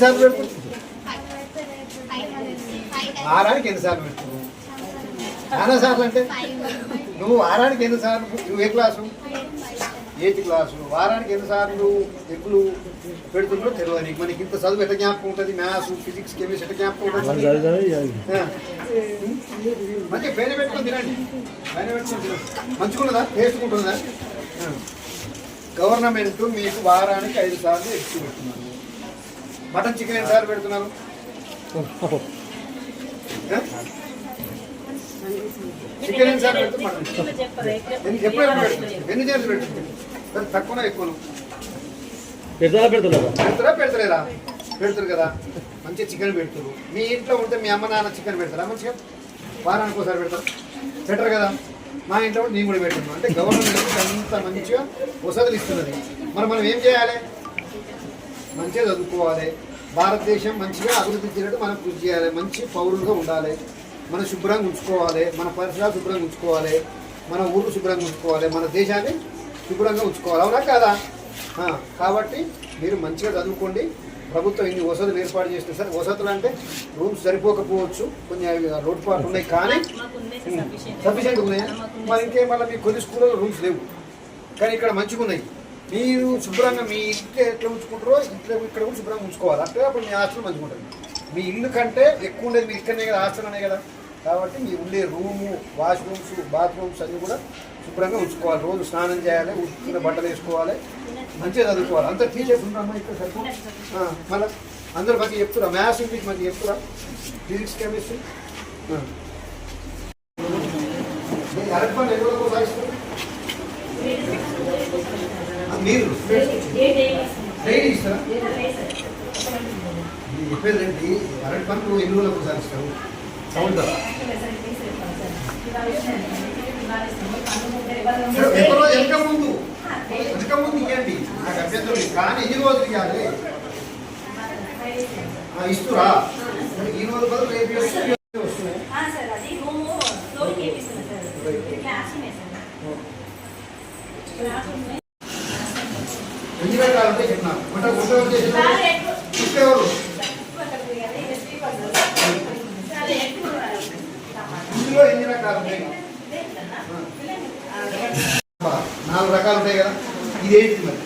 ఎన్నిసార్లు పెడుతుంది వారానికి ఎన్నిసార్లు పెడుతున్నావు చాలా సార్లు అంటే? నువ్వు వారానికి ఎన్నిసార్లు నువ్వు ఏ క్లాసు? Eighth class? వారానికి ఎన్నిసార్లు ఎగ్గులు పెడుతున్నారో తెలియదు నీకు. మనకి ఇంత చదువు ఎట్లా జ్ఞాపకం ఉంటుంది? మ్యాథ్స్ ఫిజిక్స్ కెమిస్ట్రీ ఎట్లా జ్ఞాపకం ఉంటుంది? ఆ. మంచిగా పేరు పెట్టుకొని తినండి. పేరు పెట్టుకొని తినండి. మంచిగున్నదా? టేస్ట్ ఉంటుందా. గవర్నమెంట్ మీకు వారానికి ఐదు సార్లు ఎగ్స్ పెడుతున్నారు. మటన్ చికెన్ ఎన్నిసార్లు పెడుతున్నారు? ఆ? చికెన్ ఎన్నిసార్లు ఎన్ని ఎప్పుడైనా పెడుతుంది ఎన్ని పెడుతుంది సరే తక్కువనా ఎక్కువను? పెడతా పెడుతున్నా పెడతారా పెడతలేరా పెడతారు కదా. మంచిగా చికెన్ పెడతారు. మీ ఇంట్లో ఉంటే మీ అమ్మ నాన్న చికెన్ పెడతారా మంచిగా? వారానికి ఒకసారి పెడతారు. పెట్టరు కదా. మా ఇంట్లో కూడా నేను కూడా పెడుతున్నాను అంటే గవర్నమెంట్ అంత మంచిగా వసతులు ఇస్తున్నది. మరి మనం ఏం చేయాలి? మంచిగా చదువుకోవాలి. భారతదేశం మంచిగా అభివృద్ధి చెందడం మనం కృషి చేయాలి. మంచి పౌరులుగా ఉండాలి. మనం శుభ్రంగా ఉంచుకోవాలి. మన పరిసరాలు శుభ్రంగా ఉంచుకోవాలి. మన ఊరు శుభ్రంగా ఉంచుకోవాలి. మన దేశాన్ని శుభ్రంగా ఉంచుకోవాలి. అవునా కదా? కాబట్టి మీరు మంచిగా చదువుకోండి. ప్రభుత్వం ఇన్ని వసతులు ఏర్పాటు చేస్తుంది. సార్ వసతులు అంటే రూమ్స్ సరిపోకపోవచ్చు. కొన్ని అవి లోటుపాట్లు ఉన్నాయి కానీ సఫిషియెంట్ ఉన్నాయా మరి ఇంకేం మళ్ళీ మీకు కొన్ని స్కూల్లో రూమ్స్ లేవు. కానీ ఇక్కడ మంచిగా ఉన్నాయి మీరు శుభ్రంగా మీ ఇంట్లో ఎట్లా ఉంచుకుంటారో ఇంట్లో ఇక్కడ కూడా శుభ్రంగా ఉంచుకోవాలి. అంటే అప్పుడు మీ హాస్టల్ మంచిగా ఉంటుంది. మీ ఇల్లు కంటే ఎక్కువ ఉండేది మీరు ఇక్కడనే కదా హాస్టల్ అనే కదా. కాబట్టి మీ ఉండే రూము వాష్రూమ్స్ బాత్రూమ్స్ అన్నీ కూడా శుభ్రంగా ఉంచుకోవాలి. రోజు స్నానం చేయాలి ఉట్టుకున్న బట్టలు వేసుకోవాలి మంచిగా చదువుకోవాలి. అంత టీచర్స్ ఉంటారమ్మా ఇక్కడ సరిపో? మళ్ళీ అందరూ మంచిగా చెప్తురా? మ్యాథ్స్ ఇంగ్లీష్ మంచిగా చెప్తురా? ఫిజిక్స్ కెమిస్ట్రీ అరటి పని ఎన్ని రోజులకు ఒకసారి ఇస్తారు? ఆ, మీరు డైలీ ఇస్తారా మీరు చెప్పేది ఏంటి? అరటి పండ్లు ఎన్ని రోజులకు ఒకసారి ఇస్తారు సౌండ్ ఎన్ని రోజు వెనక ముందు. వెనక ముందు ఇవ్వండి నాకు అభ్యంతరం. కానీ ఎన్ని రోజులు ఇవ్వాలి ఆ, ఇస్తురా? ఈ రోజు బదులు రేపు వస్తున్నాయి సార్. అది రూము ఫ్లోర్కి వేపిస్తున్నాం సార్ క్లాస్ రూమే సార్ క్లాస్ రూమే ఎన్ని రకాలు ఉంటాయి చెప్పినాను వంట వంట ఎవరు చేసినారు? సార్ ఎక్కువ కుక్ ఎవరు సార్ ఎక్కువ ఇందులో ఎన్ని రకాలు ఉంటాయి అబ్బా, నాలుగు రకాలు ఉంటాయి కదా. ఇది మరి?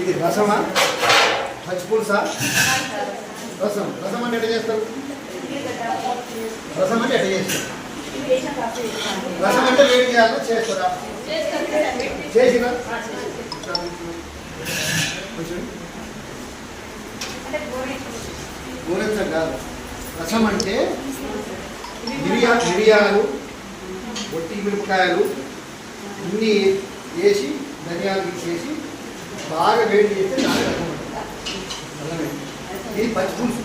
ఇది రసమా? పచ్చిపులుసా రసం. రసం అంటే ఎట్లా చేస్తారు? రసం అంటే ఎట్లా చేస్తారు? రసం అంటే వేడి చేయాలో? చేస్తారా? చేసినా? కొంచెం కాదు. రసం అంటే మిరియా మిరియాలు ఒట్టి మిరపకాయలు అన్నీ వేసి ధనియాలు చేసి బాగా వేడి చేస్తే దాని. అల్లమే. ఇది పచ్చి పులుసు.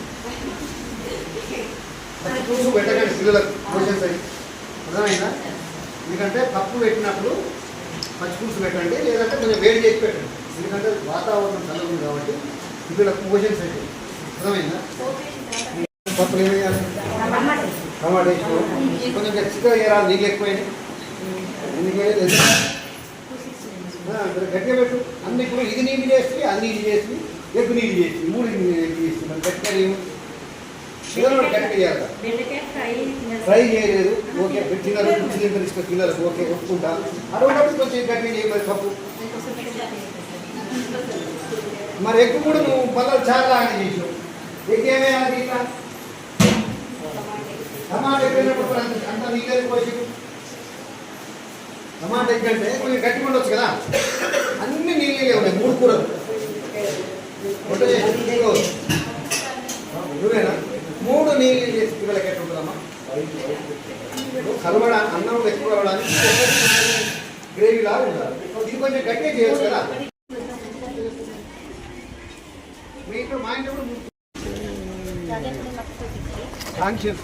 పచ్చి పులుసు పెట్టకండి పిల్లలకు క్వశ్చన్స్ అయ్యి అర్థమైందా? ఎందుకంటే పప్పు పెట్టినప్పుడు పచ్చి పులుసు పెట్టండి లేదంటే కొంచెం వేడి చేసి పెట్టండి. ఎందుకంటే వాతావరణం చల్లగా ఉంది కాబట్టి పిల్లలకు క్వశ్చన్స్ అయితే అర్థమైందా? పప్పులు ఏమి వేయాలి? టమాటా వేసుకో కొంచెం గట్టిగా వేయాలి నీళ్ళు ఎక్కువైనా. ఎందుకు వేయలేదు ఆ, మరి గట్టిగా పెట్టు. అన్ని ఇప్పుడు ఇది నీళ్ళు చేసి అది నీళ్ళు చేసి ఎగ్గు నీళ్ళు చేసి మూడు నీళ్ళు చేసి మరి గట్టిగా ఏమి గట్టిగా చేయాలి. ఫ్రై చేయలేదు. ఓకే తినరు. చికెన్ తీసుకొని పిల్లలకు ఓకే ఒప్పుకుంటా. అటువంటిప్పుడు కొంచెం గట్టిగా చేయమని పప్పు మరి ఎక్కువ కూడా నువ్వు పల్లలు చాలా లాగా చేసావు ఎగ్ ఏమేయాలి ఇట్లా టమాటా ఎక్కడైనప్పుడు అంత అంత నీళ్ళు పోసి టమాటా ఎగ్ అంటే కొంచెం గట్టిగా ఉండొచ్చు కదా? అన్ని నీళ్ళే ఉన్నాయి మూడు కూరలు. నువ్వేనా? మూడు నీళ్ళు చేసి పిల్లలకి ఎట్లా ఉంటుందమ్మా? కలవడా అన్నం ఎక్కువ కలవడానికి గ్రేవీ లాగా ఉండాలి. ఇది కొంచెం గట్టిగా చేయొచ్చు కదా? మీ ఇంట్లో మా ఇంట్లో కూడా కాన్షియస్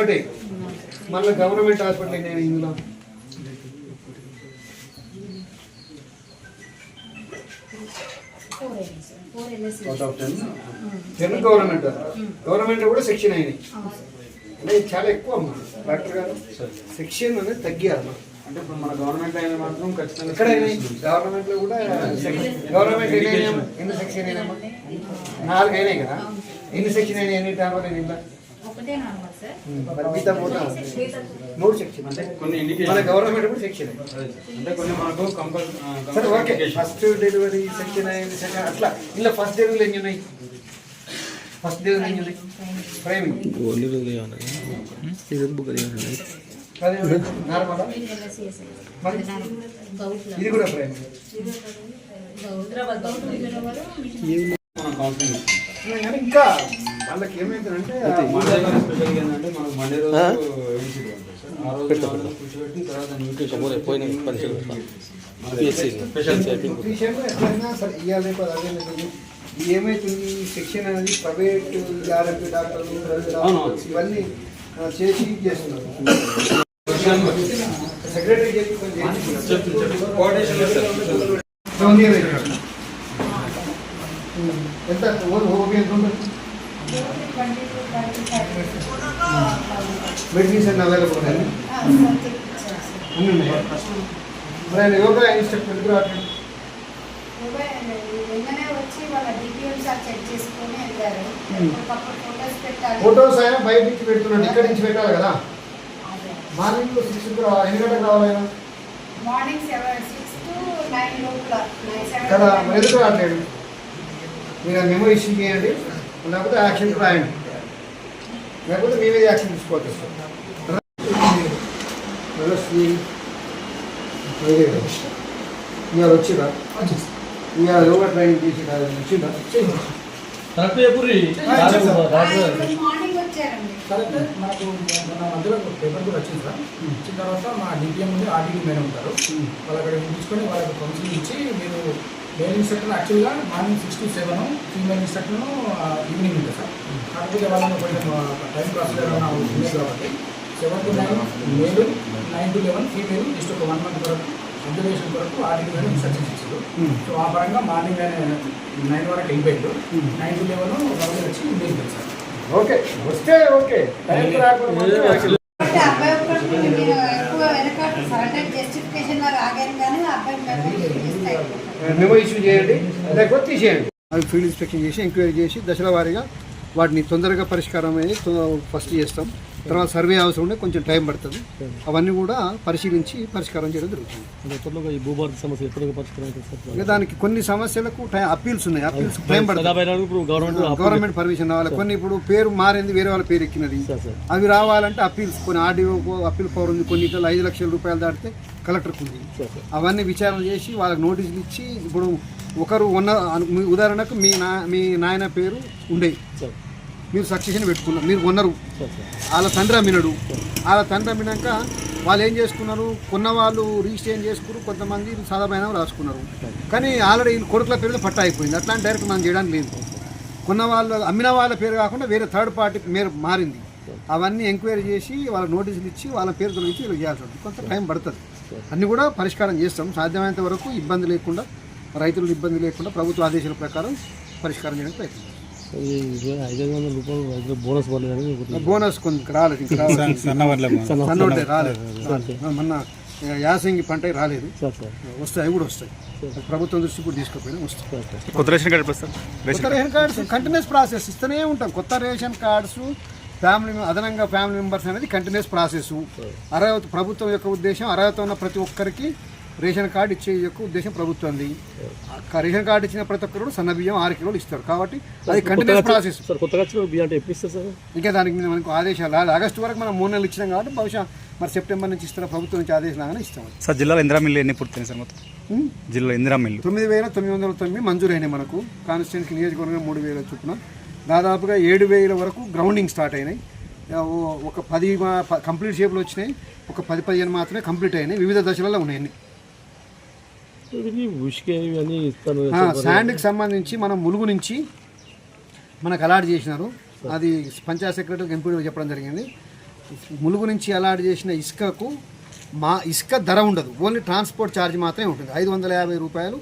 ఒక్కటే. మళ్ళీ గవర్నమెంట్ హాస్పిటల్ నేను ఇందులో? టెన్ గవర్నమెంట్ గవర్నమెంట్ కూడా సెక్షన్ అయినాయి. అంటే చాలా ఎక్కువ అమ్మా. డాక్టర్ గారు సెక్షన్ అనేది తగ్గియాలమ్మా అంటే ఇప్పుడు మన గవర్నమెంట్ అయిన మాత్రం ఖచ్చితంగా ఎక్కడైనా గవర్నమెంట్లో కూడా గవర్నమెంట్ ఎన్ని సెక్షన్ అయినాయమ్మా నాలుగు అయినాయి కదా. ఎన్ని సెక్షన్ అయినాయి? ఎన్ని టైం అయినాయి ఇంట్లో ఒకటే నార్మల్ సార్. మరి మిగతా పోతా మూడు సెక్షన్ అంటే కొన్ని మన గవర్నమెంట్ కూడా సెక్షన్. అంటే కొన్ని మనకు కంపల్ సరే ఓకే. ఫస్ట్ డెలివరీ సెక్షన్ అయింది సెకండ్ అట్లా. ఇలా ఫస్ట్ డెలివరీ ఎన్ని ఉన్నాయి? ఫస్ట్ డెలివరీ ఎన్ని ఉన్నాయి? ఇది కౌన్సిలింగ్ కానీ ఇంకా లేదు. ఇది ఏమైతుంది సెక్షన్ అనేది ప్రైవేట్ ఆరోగ్య డాక్టర్లు ఇవన్నీ చేసి చేస్తున్నారు సెక్రటరీ చెప్పి. ఎంత ఓ- ఓపీ ఎంత ఉంటుంది మెడిసిన్స్ అన్ని అవైలబుల్ ఉన్నాయి అన్నీ ఉన్నాయి మరి ఆయన యోగా ఇన్స్ట్రక్టర్ ఎందుకు రావట్లేదు? ఫోటోస్ ఆయన బయట నుంచి పెడుతున్నాడు ఇక్కడి నుంచి పెట్టాలి కదా. మార్నింగ్ సిక్స్ ఎన్ని గంటలకు రావాలి ఆయన? మార్నింగ్ కదా మరి ఎందుకు రావట్లేదు? మీరు మెమో ఇష్యూ చేయండి. లేకపోతే యాక్షన్ రాయండి లేకపోతే మీ మీద యాక్షన్ తీసుకోవచ్చు. ఇవాళ వచ్చిరా ఇవాళ యోగా ట్రైనింగ్ చేసి వచ్చిందా? కరెక్ట్ చెప్పుర్రి మార్నింగ్ వచ్చారండి. కరెక్ట్. మనకు మన మధ్యలో పేపర్ కూడా వచ్చింది సార్. వచ్చిన తర్వాత మా డిపిఎం ఉంది ఆర్డీడీ మేడం ఉంటారు వాళ్ళు అక్కడ పిలుచుకొని వాళ్ళకి కౌన్సిలింగ్ ఇచ్చి మీరు మేల్ ఇన్స్ట్రక్టర్ యాక్చువల్గా morning six to seven female instructor evening ఉంటుంది సార్. కాకపోతే వాళ్ళని కొంచెం టైం ప్రాసెస్ ఏమైనా కాబట్టి seven to nine male nine to eleven female just ఒక వన్ మంత్ వరకు అబ్జర్వేషన్ కొరకు ఆర్డీడీ మేడం ఇన్స్ట్రక్షన్స్ ఇచ్చారు సో ఆ పరంగా మార్నింగ్ నైన్ వరకు వెళ్ళిపోయారు. నైన్ టు లెవెన్ వాళ్ళు వచ్చి ఇంటికి సార్. ఓకే వస్తే ఓకే టైం సరెండర్ జస్టిఫికేషన్లో రాగాను కానీ ఆ అబ్బాయి మేము చేస్తాయి మెమో ఇష్యూ చేయండి. లేకపోతే తీసేయండి. అవి ఫీల్డ్ ఇన్స్పెక్షన్ చేసి ఎంక్వైరీ చేసి దశల వారీగా వాటిని తొందరగా పరిష్కారం అయ్యి ఫస్ట్ చేస్తాం. తర్వాత సర్వే అవసరం ఉంటే కొంచెం టైం పడుతుంది. అవన్నీ కూడా పరిశీలించి పరిష్కారం చేయడం జరుగుతుంది. ఈ భూభారత సమస్య ఎప్పటికీ పరిష్కారం దానికి కొన్ని సమస్యలకు టైం అప్పీల్స్ ఉన్నాయి. అప్పీల్స్ టైం పడుతుంది. గవర్నమెంట్ పర్మిషన్ రావాలి. కొన్ని ఇప్పుడు పేరు మారింది వేరే వాళ్ళ పేరు ఎక్కినది. అవి రావాలంటే అప్పీల్స్ కొన్ని ఆర్డీఓ అప్పీల్ పవర్ ఉంది. కొన్ని ఐదు లక్షల రూపాయలు దాటితే కలెక్టర్కి ఉంది. అవన్నీ విచారణ చేసి వాళ్ళకి నోటీసులు ఇచ్చి ఇప్పుడు ఒకరు ఉన్న మీ ఉదాహరణకు మీ నా మీ నాయన పేరు ఉండే. సార్. మీరు సక్సెషన్ పెట్టుకున్నారు. మీరు కొన్నారు. వాళ్ళ తండ్రి అమ్మినాడు. వాళ్ళ తండ్రి అమ్మినాక వాళ్ళు ఏం చేసుకున్నారు? కొన్న వాళ్ళు రిజిస్ట్రేషన్ చేసుకున్నారు. కొంతమంది సాధారణ రాసుకున్నారు. కానీ ఆల్రెడీ వీళ్ళు కొడుకుల పేరు పట్టా అయిపోయింది. అట్లాంటి డైరెక్ట్ మనం చేయడానికి లేదు. కొన్న వాళ్ళ అమ్మిన వాళ్ళ పేరు కాకుండా వేరే థర్డ్ పార్టీ పేరు మారింది. అవన్నీ ఎంక్వైరీ చేసి వాళ్ళ నోటీసులు ఇచ్చి వాళ్ళ పేరు తొలగించి వీళ్ళు చేయాల్సి ఉంటుంది కొంత టైం పడుతుంది. అన్నీ కూడా పరిష్కారం చేస్తాం. సాధ్యమైనంత వరకు ఇబ్బంది లేకుండా రైతులకు ఇబ్బంది లేకుండా ప్రభుత్వ ఆదేశాల ప్రకారం పరిష్కారం చేయడానికి ప్రయత్నిస్తాం. ఐదు వందల రూపాయలు బోనస్ పడలేదని ఒకటి బోనస్ కొంత రాలేదు రాలేదు. మొన్న యాసంగి పంట రాలేదు. వస్తాయి అవి కూడా వస్తాయి. ప్రభుత్వం దృష్టి కూడా తీసుకుపోయినా వస్తాయి. కొత్త రేషన్ కార్డు కొత్త రేషన్ కార్డ్స్ కంటిన్యూస్ ప్రాసెస్ ఇస్తూనే ఉంటాం. కొత్త రేషన్ కార్డ్స్ ఫ్యామిలీ అదనంగా ఫ్యామిలీ మెంబర్స్ అనేది కంటిన్యూస్ ప్రాసెస్ అర్హత ప్రభుత్వం యొక్క ఉద్దేశం అర్హత ఉన్న ప్రతి ఒక్కరికి రేషన్ కార్డు ఇచ్చే యొక్క ఉద్దేశం ప్రభుత్వంది రేషన్ కార్డు ఇచ్చిన ప్రతి ఒక్కరు సన్న బియ్యం ఆరు కిలోలు ఇస్తారు. కాబట్టి అది కంటిన్యూస్ ప్రాసెస్ సార్ కొత్తగా వచ్చిన బియ్యం అంటే ఎప్పుడు ఇస్తారు సార్? ఇంకా దానికి మీద మనకు ఆదేశాలు. ఆగస్టు వరకు మనం మూడు నెలలు ఇచ్చినాం కాబట్టి బహుశా మరి సెప్టెంబర్ నుంచి ఇస్తారా ప్రభుత్వం నుంచి ఆదేశం లాగానే ఇస్తాం సార్ జిల్లాలో ఇందిరా మిల్లు ఎన్ని పూర్తయింది సార్ మొత్తం? ఉం? జిల్లాలో ఇందిరా మిల్లు. తొమ్మిది వేల తొమ్మిది వందల తొమ్మిది మంజూరైనాయి మనకు. కాన్స్టిట్యూన్సీ నియోజకవర్గం మూడు వేల చొప్పున. దాదాపుగా ఏడు వేల వరకు గ్రౌండింగ్ స్టార్ట్ అయినాయి. ఒక పది కంప్లీట్ షేప్లో వచ్చినాయి. ఒక పది పదిహేను మాత్రమే కంప్లీట్ అయినాయి. వివిధ దశలలో ఉన్నాయి అన్ని. ఇవి ఉష్కే ఇవన్నీ ఇస్తాను ఆ, శాండ్కి సంబంధించి మనం ములుగు నుంచి మనకు అలాట్ చేసినారు. అది పంచాయత్ సెక్రటరీకి ఎంపీ చెప్పడం జరిగింది. ములుగు నుంచి అలాట్ చేసిన ఇసుకకు మా ఇసుక ధర ఉండదు. ఓన్లీ ట్రాన్స్పోర్ట్ ఛార్జ్ మాత్రమే ఉంటుంది. ఐదు వందల యాభై రూపాయలు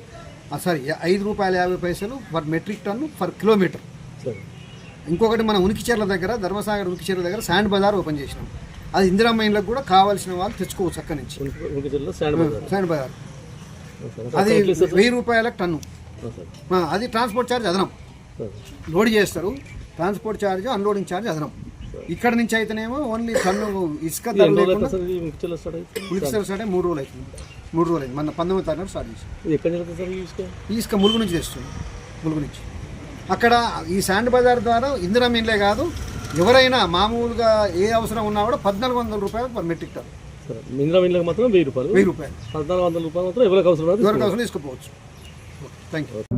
సారీ ఐదు రూపాయల యాభై పైసలు per metric ton per kilometre. ఇంకొకటి మన ఉనికిచెర్ల దగ్గర ధర్మసాగర్ ఉనికిచెర్ల దగ్గర శాండ్ బజార్ ఓపెన్ చేసినాం. అది ఇందిరా మైన్లకు కూడా కావాల్సిన వాళ్ళు తెచ్చుకోవచ్చు అక్కడి నుంచి. Sand bazaar. అది వెయ్యి రూపాయలకు టన్ను. అది ట్రాన్స్పోర్ట్ ఛార్జ్ అదనం. లోడ్ చేస్తారు ట్రాన్స్పోర్ట్ ఛార్జ్ అన్లోడింగ్ ఛార్జ్ అదనం. ఇక్కడ నుంచి అయితేనేమో ఓన్లీ టన్ను ఇసుక స్టార్ట్ మూడు రోజులు అవుతుంది. మూడు రోజులు అయింది. మన పంతొమ్మిది తారీఖు స్టార్ట్ చేసి ఇసుక? ములుగు నుంచి తెస్తుంది. ములుగు నుంచి. అక్కడ ఈ శాండ్ బజార్ ద్వారా ఇందిరా మీన్లే కాదు ఎవరైనా మామూలుగా ఏ అవసరం ఉన్నా కూడా పద్నాలుగు వందల రూపాయలు పర్ మెట్రిక్ టన్ మింద్రా మిల్లకు మాత్రం వెయ్యి రూపాయలు. వెయ్యి రూపాయలు. పద్నాలుగు వందల రూపాయలు మాత్రం ఎవరికి అవసరం లేదు ఎవరికి అవసరం తీసుకోపోవచ్చు. Thank you